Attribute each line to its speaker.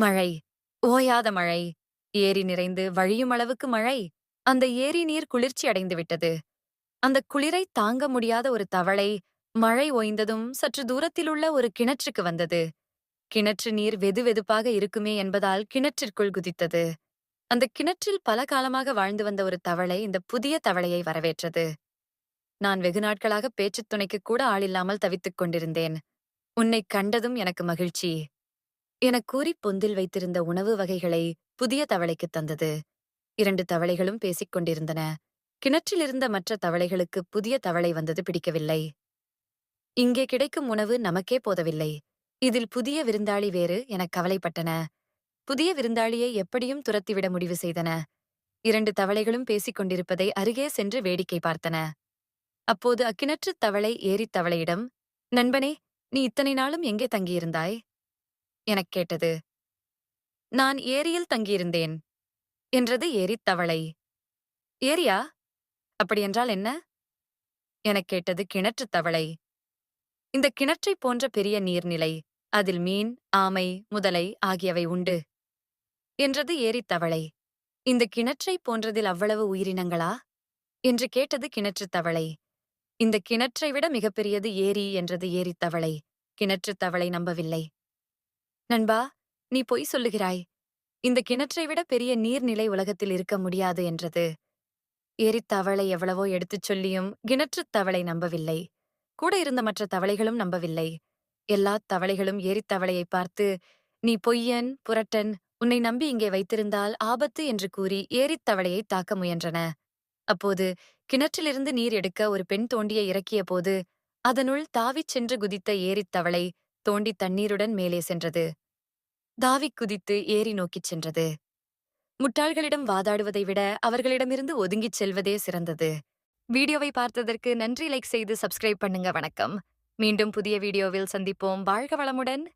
Speaker 1: மழை ஓயாத மழை ஏரி நிறைந்து வழியும் அளவுக்கு மழை. அந்த ஏரி நீர் குளிர்ச்சி அடைந்து விட்டது. அந்த குளிரை தாங்க முடியாத ஒரு தவளை மழை ஓய்ந்ததும் சற்று தூரத்திலுள்ள ஒரு கிணற்றுக்கு வந்தது. கிணற்று நீர் வெதுவெதுப்பாக இருக்குமே என்பதால் கிணற்றிற்குள் குதித்தது. அந்த கிணற்றில் பல காலமாக வாழ்ந்து வந்த ஒரு தவளை இந்த புதிய தவளையை வரவேற்றது. நான் வெகு நாட்களாக பேச்சுத் துணைக்கு கூட ஆளில்லாமல் தவித்துக் கொண்டிருந்தேன். உன்னைக் கண்டதும் எனக்கு மகிழ்ச்சி. எனக் கூறிப் பொந்தில் வைத்திருந்த உணவு வகைகளை புதிய தவளைக்கு தந்தது. இரண்டு தவளைகளும் பேசிக் கொண்டிருந்தன. கிணற்றிலிருந்த மற்ற தவளைகளுக்கு புதிய தவளை வந்தது பிடிக்கவில்லை. இங்கே கிடைக்கும் உணவு நமக்கே போதவில்லை. இதில் புதிய விருந்தாளி வேறு எனக் கவலைப்பட்டன. புதிய விருந்தாளியை எப்படியும் துரத்திவிட முடிவு செய்தன. இரண்டு தவளைகளும் பேசிக் கொண்டிருப்பதை அருகே சென்று வேடிக்கை பார்த்தன. அப்போது அக்கிணற்றுத் தவளை ஏறித் தவளையிடம் நண்பனே நீ இத்தனை நாளும் எங்கே தங்கியிருந்தாய்? எனக் கேட்டது. நான் ஏரியில் தங்கியிருந்தேன். என்றது ஏரித் தவளை. ஏரியா? அப்படியென்றால் என்ன? எனக் கேட்டது கிணற்றுத் தவளை. இந்த கிணற்றைப் போன்ற பெரிய நீர்நிலை அதில் மீன் ஆமை முதலை ஆகியவை உண்டு. என்றது ஏரித் தவளை. இந்த கிணற்றைப் போன்றதில் அவ்வளவு உயிரினங்களா? என்று கேட்டது கிணற்றுத் தவளை. இந்த கிணற்றை விட மிகப்பெரியது ஏரி என்றது ஏரித் தவளை. கிணற்றுத் தவளை நம்பவில்லை. நண்பா நீ பொய் சொல்லுகிறாய். இந்த கிணற்றை விட பெரிய நீர்நிலை உலகத்தில் இருக்க முடியாது என்றது. ஏரித் தவளை எவ்வளவோ எடுத்துச் சொல்லியும் கிணற்றுத் தவளை நம்பவில்லை. கூட இருந்த மற்ற தவளைகளும் நம்பவில்லை. எல்லாத் தவளைகளும் ஏரித் தவளையைப் பார்த்து நீ பொய்யன் புரட்டன் உன்னை நம்பி இங்கே வைத்திருந்தால் ஆபத்து என்று கூறி ஏரித்தவளையை தாக்க முயன்றன. அப்போது கிணற்றிலிருந்து நீர் எடுக்க ஒரு பெண் தோண்டியை இறக்கிய போது அதனுள் தாவிச் சென்று குதித்த ஏரித் தவளை தோண்டி தண்ணீருடன் மேலே சென்றது. தாவிக் குதித்து ஏரி நோக்கிச் சென்றது. முட்டாள்களிடம் வாதாடுவதை விட அவர்களிடமிருந்து ஒதுங்கிச் செல்வதே சிறந்தது. வீடியோவை பார்த்ததற்கு நன்றி லைக் செய்து சப்ஸ்கிரைப் பண்ணுங்க வணக்கம். மீண்டும் புதிய வீடியோவில் சந்திப்போம். வாழ்க வளமுடன்.